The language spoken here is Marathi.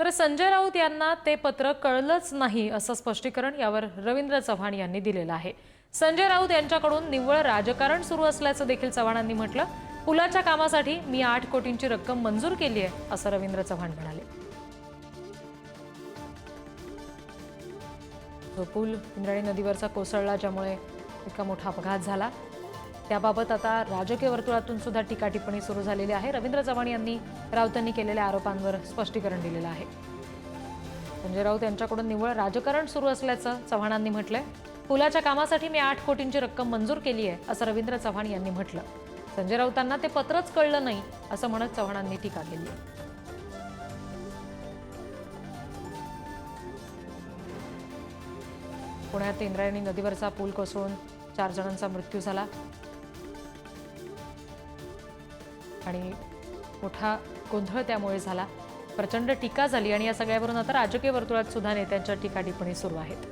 तर संजय राऊत यांना ते पत्र कळलंच नाही असं स्पष्टीकरण यावर रवींद्र चव्हाण यांनी दिलेलं आहे. संजय राऊत यांच्याकडून निव्वळ राजकारण सुरू असल्याचं देखील चव्हाणांनी म्हटलं. पुलाच्या कामासाठी मी आठ कोटींची रक्कम मंजूर केली आहे असं रवींद्र चव्हाण म्हणाले. पूल इंद्राणी नदीवरचा कोसळला ज्यामुळे इतका मोठा अपघात झाला. त्याबाबत आता राजकीय वर्तुळातून सुद्धा टीकाटिप्पणी सुरू झालेली आहे. रवींद्र चव्हाण यांनी राऊतांनी केलेल्या आरोपांवर स्पष्टीकरण दिलेलं आहे. संजय राऊत यांच्याकडून निव्वळ राजकारण सुरू असल्याचं चव्हाणांनी म्हटलंय. पुलाच्या कामासाठी मी आठ कोटींची रक्कम मंजूर केली आहे असं रवींद्र चव्हाण यांनी म्हटलं. संजय राऊतांना ते पत्रच कळलं नाही असं म्हणत चव्हाणांनी टीका केली आहे. पुण्यात इंद्रायणी नदीवरचा पूल कोसळून चार जणांचा मृत्यू झाला. आणि मोठा गोंधळ त्यामुळे झाला. प्रचंड टीका झाली आणि या सगळ्यावरून आता राजकीय वर्तुळात सुद्धा नेत्यांच्या टीका टिप्पणी सुरू आहेत.